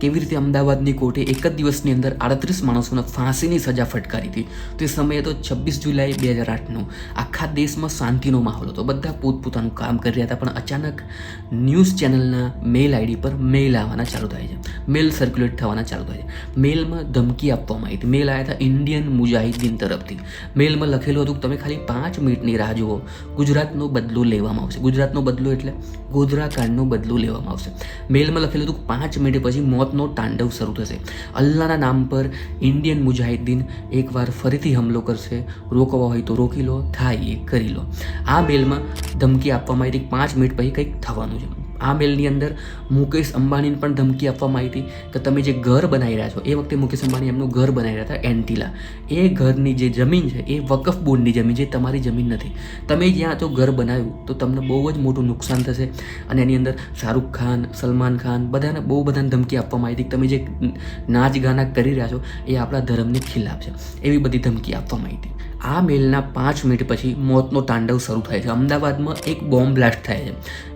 કેવી રીતે અમદાવાદની કોર્ટે એક જ દિવસની અંદર આડત્રીસ માણસોને ફાંસીની સજા ફટકારી હતી? તે સમયે તો છવ્વીસ જુલાઈ બે હજાર આઠનો આખા દેશમાં શાંતિનો માહોલ હતો. બધા પોતપોતાનું કામ કરી રહ્યા હતા, પણ અચાનક ન્યૂઝ ચેનલના મેલ આઈડી પર મેલ આવવાના ચાલુ થાય છે. મેલ સર્ક્યુલેટ થવાના ચાલુ થાય છે. મેલમાં ધમકી આપવામાં આવી હતી. મેલ આવ્યા હતા ઇન્ડિયન મુજાહિદ્દીન તરફથી. મેલમાં લખેલું હતું કે તમે ખાલી પાંચ મિનિટની રાહ જુઓ. ગુજરાતનો બદલો લેવામાં આવશે. ગુજરાતનો બદલો એટલે ગોધરા કાંડનો બદલો લેવામાં આવશે. મેલમાં લખેલું હતું કે પાંચ મિનિટ પછી મોતનો તાંડવ શરૂ થશે. અલ્લાહના નામ પર ઇન્ડિયન મુજાહિદ્દીન એકવાર ફરીથી હુમલો કરશે. રોકવા હોય તો રોકી લો, થાય એ કરી લો. આ બેલમાં ધમકી આપવામાં આવી પાંચ મિનિટ પછી કંઈક થવાનું છે. આ મેલની અંદર મુકેશ અંબાણીને પણ ધમકી આપવામાં આવી હતી કે તમે જે ઘર બનાવી રહ્યા છો, એ વખતે મુકેશ અંબાણી એમનું ઘર બનાવી રહ્યા હતા, એન્ટિલા. એ ઘરની જે જમીન છે, એ વકફ બોર્ડની જમીન છે તમારી જમીન નથી. તમે જ્યાં તો ઘર બનાવ્યું, તો તમને બહુ જ મોટું નુકસાન થશે. અને એની અંદર શાહરૂખ ખાન, સલમાન ખાન બધાને બહુ બધાને ધમકી આપવામાં આવી હતી તમે જે નાચ ગાના કરી રહ્યા છો, એ આપણા ધર્મની ખિલાફ છે. એવી બધી ધમકી આપવામાં આવી હતી. આ મેલના પાંચ મિનિટ પછી મોતનો તાંડવ શરૂ થાય છે. અમદાવાદમાં એક બોમ્બ બ્લાસ્ટ થાય છે.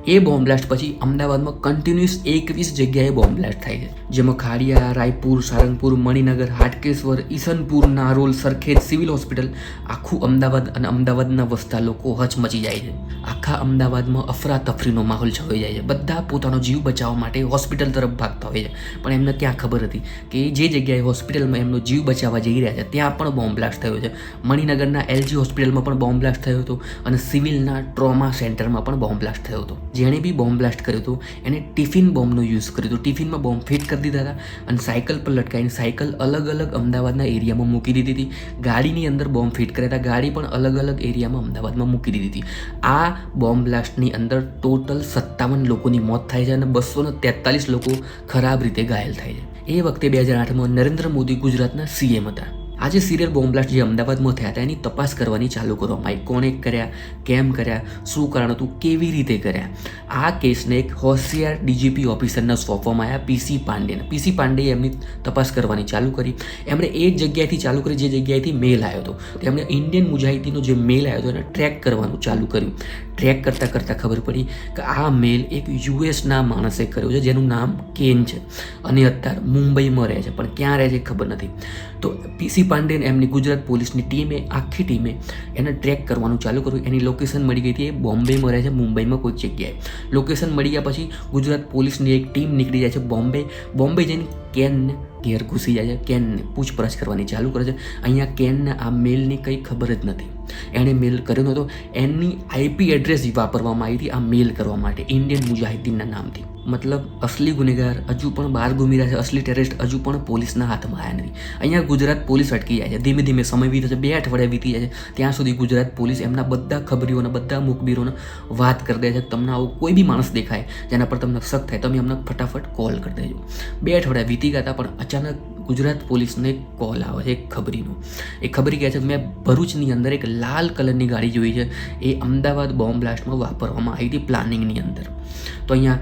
એ બોમ્બ બ્લાસ્ટ પછી અમદાવાદમાં કન્ટિન્યુઅસ એકવીસ જગ્યાએ બોમ્બ બ્લાસ્ટ થાય છે. જેમાં ખાડિયા, રાયપુર, સારંગપુર, મણિનગર, હાટકેશ્વર, ઈસનપુર, નારોલ, સરખેજ, સિવિલ હોસ્પિટલ આખું અમદાવાદ અને અમદાવાદના વસતા લોકો હચમચી જાય છે. આખા અમદાવાદમાં અફરાતફરીનો માહોલ છવાઈ જાય છે. બધા પોતાનો જીવ બચાવવા માટે હોસ્પિટલ તરફ ભાગતા હોય છે. પણ એમને ક્યાં ખબર હતી કે જે જગ્યાએ હોસ્પિટલમાં એમનો જીવ બચાવવા જઈ રહ્યા છે, ત્યાં પણ બોમ્બ બ્લાસ્ટ થયો છે. મણિનગરના એલજી હોસ્પિટલમાં પણ બોમ્બ બ્લાસ્ટ થયો હતો અને સિવિલના ટ્રોમા સેન્ટરમાં પણ બોમ્બ બ્લાસ્ટ થયો હતો. જેણે બી બોમ્બ બ્લાસ્ટ કર્યો હતો, એને ટિફિન બોમ્બનો યુઝ કર્યો હતો. ટિફિનમાં બોમ્બ ફિટ કરી દીધા હતા અને સાયકલ પર લટકાવીને સાયકલ અલગ અલગ અમદાવાદના એરિયામાં મૂકી દીધી હતી. ગાડીની અંદર બોમ્બ ફિટ કર્યા હતા. ગાડી પણ અલગ અલગ એરિયામાં અમદાવાદમાં મૂકી દીધી હતી. આ બોમ્બ બ્લાસ્ટની અંદર ટોટલ સત્તાવન લોકોની મોત થાય છે અને બસો તેતાલીસ લોકો ખરાબ રીતે ઘાયલ થાય છે. એ વખતે બે હજાર આઠમાં નરેન્દ્ર મોદી ગુજરાતના સીએમ હતા. આજે સિરિયલ બોમ્બ બ્લાસ્ટ જે અમદાવાદમાં થયા હતા, એની તપાસ કરવાની ચાલુ કરવામાં આવી કોણે કર્યા? કેમ કર્યા? શું કારણ હતું? કેવી રીતે કર્યા? આ કેસને એક હોશિયાર ડીજીપી ઓફિસરને સોંપવામાં આવ્યા પીસી પાંડેને. પીસી પાંડેએ એમની તપાસ કરવાની ચાલુ કરી. એમણે એ જગ્યાએથી ચાલુ કરી, જે જગ્યાએથી મેલ આવ્યો હતો. તેમણે ઇન્ડિયન મુજાહિદીનો જે મેલ આવ્યો હતો, એને ટ્રેક કરવાનું ચાલુ કર્યું. ટ્રેક કરતાં કરતાં ખબર પડી કે આ મેલ એક યુએસના માણસે કર્યો છે, જેનું નામ કેન છે. અને અત્યારે મુંબઈમાં રહે છે, પણ ક્યાં રહે છે ખબર નથી. તો પીસી પાંડેન એમની ગુજરાત પોલીસની ટીમે, આખી ટીમે એને ટ્રેક કરવાનું ચાલુ કર્યું. એની લોકેશન મળી ગઈ હતી એ બોમ્બેમાં રહે છે, મુંબઈમાં કોઈ જગ્યાએ. લોકેશન મળી ગયા પછી ગુજરાત પોલીસની એક ટીમ નીકળી જાય છે બોમ્બે. બોમ્બે જઈને કેનને ઘેર ઘૂસી જાય છે કેનને પૂછપરછ કરવાની ચાલુ કરે છે. અહીંયા કેનને આ મેલની કંઈ ખબર જ નથી. એણે મેલ કર્યો નહોતો. એની આઈપી એડ્રેસ વાપરવામાં આવી હતી આ મેલ કરવા માટે, ઇન્ડિયન મુજાહિદ્દીનના નામથી. મતલબ અસલી ગુનેગાર હજુ પણ બહાર ઘૂમી રહ્યા છે. અસલી ટેરરિસ્ટ હજુ પણ પોલીસના હાથમાં આવ્યા નથી. અહીંયા ગુજરાત પોલીસ અટકી જાય છે. ધીમે ધીમે સમય વીતે છે. બે અઠવાડિયા વીતી જાય છે. ત્યાં સુધી ગુજરાત પોલીસ એમના બધા ખબરીઓને, બધા મુખબીરોને વાત કરી દે છે. તમને આવો કોઈ બી માણસ દેખાય, જેના પર તમને શક થાય, તમે અમને ફટાફટ કોલ કરી દેજો. બે અઠવાડિયા વીતી ગયા હતા, પણ અચાનક ગુજરાત પોલીસને કોલ આવે છે એક ખબરીનો. એ ખબરી કહે છે, મેં ભરૂચની અંદર એક લાલ કલરની ગાડી જોઈ છે. એ અમદાવાદ બોમ્બ બ્લાસ્ટમાં વાપરવામાં આવી હતી પ્લાનિંગની અંદર. તો અહીંયા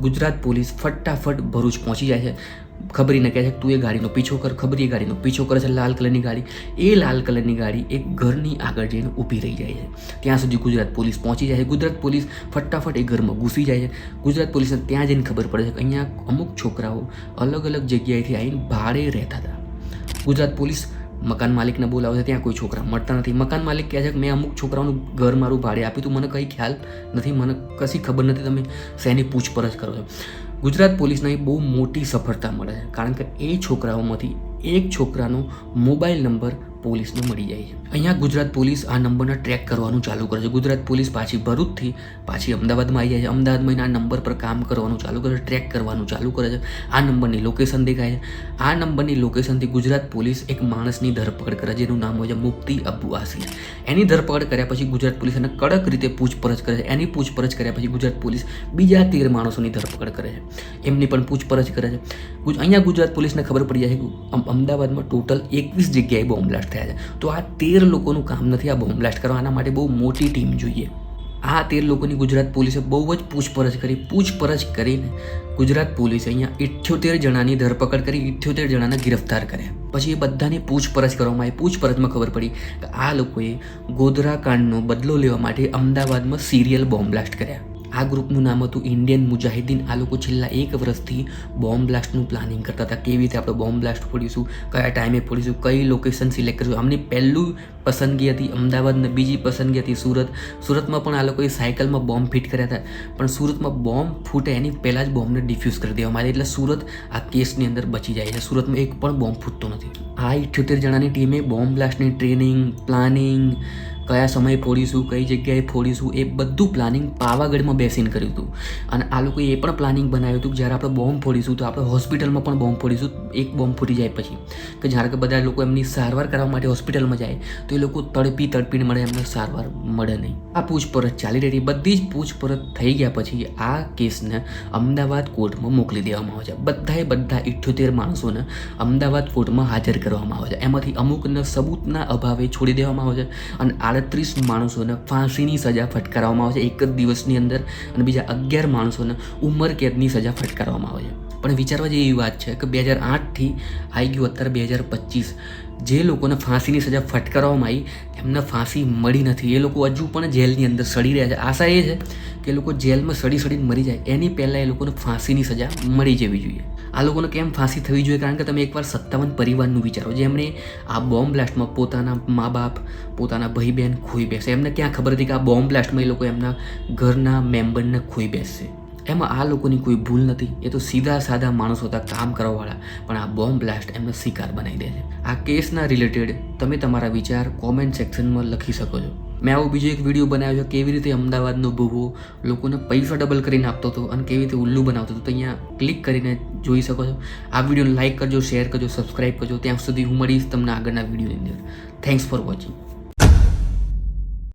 ગુજરાત પોલીસ ફટાફટ ભરૂચ પહોંચી જાય છે. ખબરીને કહે છે, તું એ ગાડીનો પીછો કર. ખબરી એ ગાડીનો પીછો કરે છે, લાલ કલરની ગાડી. એ લાલ કલરની ગાડી એક ઘરની આગળ જઈને ઊભી રહી જાય છે. ત્યાં સુધી ગુજરાત પોલીસ પહોંચી જાય છે. ગુજરાત પોલીસ ફટાફટ એ ઘરમાં ઘૂસી જાય છે. ગુજરાત પોલીસને ત્યાં જઈને ખબર પડે છે કે અહીંયા અમુક છોકરાઓ અલગ અલગ જગ્યાએથી આવીને ભાડે રહેતા હતા. ગુજરાત પોલીસ મકાન માલિકને બોલાવે છે, ત્યાં કોઈ છોકરા મળતા નથી. મકાન માલિક કહે છે કે, મેં અમુક છોકરાઓનું ઘર મારું ભાડે આપ્યું તું, મને કંઈ ખ્યાલ નથી, મને કશી ખબર નથી, તમે શેની પૂછપરછ કરો છો? ગુજરાત પોલીસને એ બહુ મોટી સફળતા મળે છે, કારણ કે એ છોકરાઓમાંથી એક છોકરાનો મોબાઈલ નંબર પોલીસને મળી જાય. અહીંયા ગુજરાત પોલીસ આ નંબરને ટ્રેક કરવાનું ચાલુ કરે છે. ગુજરાત પોલીસ પાછી ભરૂચથી પાછી અમદાવાદમાં આવી જાય છે. અમદાવાદમાં આ નંબર પર કામ કરવાનું ચાલુ કરે છે ટ્રેક કરવાનું ચાલુ કરે છે. આ નંબરની લોકેશન દેખાય છે. આ નંબરની લોકેશનથી ગુજરાત પોલીસ એક માણસની ધરપકડ કરે જેનું નામ હોય છે મુફ્તી અબુ આસિર એની ધરપકડ કર્યા પછી ગુજરાત પોલીસ એને કડક રીતે પૂછપરછ કરે છે. એની પૂછપરછ કર્યા પછી ગુજરાત પોલીસ બીજા તેર માણસોની ધરપકડ કરે છે. એમની પણ પૂછપરછ કરે છે. અહીંયા ગુજરાત પોલીસને ખબર પડી જાય છે અમદાવાદમાં ટોટલ એકવીસ જગ્યાએ બોમ્બ બ્લાસ્ટ થયા છે તો આ તેર લોકોનું કામ નથી આ બોમ્બ બ્લાસ્ટ કરવા. આના માટે બહુ મોટી ટીમ જોઈએ. આ તેર લોકોની ગુજરાત પોલીસે બહુ જ પૂછપરછ કરી, પૂછપરછ કરીને ગુજરાત પોલીસે અહીંયા ઇઠ્યોતેર જણાની ધરપકડ કરી, ઇઠ્યોતેર જણાને ગિરફ્તાર કર્યા. પછી એ બધાની પૂછપરછ કરવામાં આવી. પૂછપરછમાં ખબર પડી કે આ લોકોએ ગોધરા કાંડનો બદલો લેવા માટે અમદાવાદમાં સિરિયલ બોમ્બ બ્લાસ્ટ કર્યા. આ ગ્રુપનું નામ હતું ઇન્ડિયન મુજાહિદીન આ લોકો છેલ્લા એક વર્ષથી બોમ્બ બ્લાસ્ટનું પ્લાનિંગ કરતા હતા. કેવી રીતે આપણે બોમ્બ બ્લાસ્ટ ફોડીશું, કયા ટાઈમે ફોડીશું, કઈ લોકેશન સિલેક્ટ કરીશું? આમની પહેલું પસંદગી હતી અમદાવાદ ને બીજી પસંદગી હતી સુરત. સુરતમાં પણ આ લોકોએ સાયકલમાં બોમ્બ ફિટ કર્યા હતા. પણ સુરતમાં બોમ્બ ફૂટે એની પહેલાં જ બોમ્બને ડિફ્યુઝ કરી દેવામાં આવે. એટલે સુરત આ કેસની અંદર બચી જાય છે. સુરતમાં એક પણ બોમ્બ ફૂટતો નથી. આ ઇઠ્યોતેર જણાની ટીમે બોમ્બ બ્લાસ્ટની ટ્રેનિંગ, પ્લાનિંગ કયા સમયે ફોડીશું, કઈ જગ્યાએ ફોડીશું, એ બધું પ્લાનિંગ પાવાગઢમાં બેસીને કર્યું હતું. અને આ લોકોએ એ પણ પ્લાનિંગ બનાવ્યું હતું કે જ્યારે આપણે બોમ્બ ફોડીશું, તો આપણે હોસ્પિટલમાં પણ બોમ્બ ફોડીશું, એક બોમ્બ ફૂટી જાય પછી. કે જ્યારે કે બધા લોકો એમની સારવાર કરવા માટે હોસ્પિટલમાં જાય, તો એ લોકો તડપી તડપીને મળે, એમને સારવાર મળે નહીં. આ પૂછપરછ ચાલી રહી બધી જ પૂછપરછ થઈ ગયા પછી આ કેસને અમદાવાદ કોર્ટમાં મોકલી દેવામાં આવે છે. બધાએ બધા ઇઠ્યોતેર માણસોને અમદાવાદ કોર્ટમાં હાજર કરવામાં આવે છે. એમાંથી અમુકને સબૂતના અભાવે છોડી દેવામાં આવે છે. અને આડત્રીસ માણસોને ફાંસીની સજા ફટકારવામાં આવે છે એક જ દિવસની અંદર અને બીજા અગિયાર માણસોને ઉંમર કેદની સજા ફટકારવામાં આવે છે. પણ વિચારવા જેવી વાત છે કે બે હજાર આઠથી આવી ગયું અત્યારે બે હજાર પચીસ. જે લોકોને ફાંસીની સજા ફટકારવામાં આવી, એમને ફાંસી મળી નથી. એ લોકો હજુ પણ જેલની અંદર સડી રહ્યા છે. આશા એ છે કે એ લોકો જેલમાં સડી સડીને મરી જાય. એની પહેલાં એ લોકોને ફાંસીની સજા મળી જવી જોઈએ. આ લોકોને કેમ ફાંસી થવી જોઈએ? કારણ કે તમે એકવાર સત્તાવન પરિવારનું વિચારો. જેમણે આ બોમ્બ બ્લાસ્ટમાં પોતાના મા બાપ પોતાના ભાઈ બહેન ખોઈ બેસે. એમને ક્યાં ખબર હતી કે આ બોમ્બ બ્લાસ્ટમાં એ લોકો એમના ઘરના મેમ્બરને ખોઈ બેસશે એમાં આ લોકોની કોઈ ભૂલ નથી. એ તો સીધા સાદા માણસો હતા, કામ કરવાવાળા. પણ આ બોમ્બ બ્લાસ્ટ એમનો શિકાર બનાવી દે છે. આ કેસના રિલેટેડ તમે તમારા વિચાર કોમેન્ટ સેક્શનમાં લખી શકો છો. મેં આવો બીજો એક વીડિયો બનાવ્યો છે, કેવી રીતે અમદાવાદનો ભૂવો લોકોને પૈસા ડબલ કરીને આપતો હતો અને કેવી રીતે ઉલ્લુ બનાવતો હતો, તો અહીંયા ક્લિક કરીને જોઈ શકો છો. આ વિડીયોને લાઇક કરજો શેર કરજો સબસ્ક્રાઈબ કરજો. ત્યાં સુધી હું મળીશ તમને આગળના વિડીયોની અંદર. Thanks for watching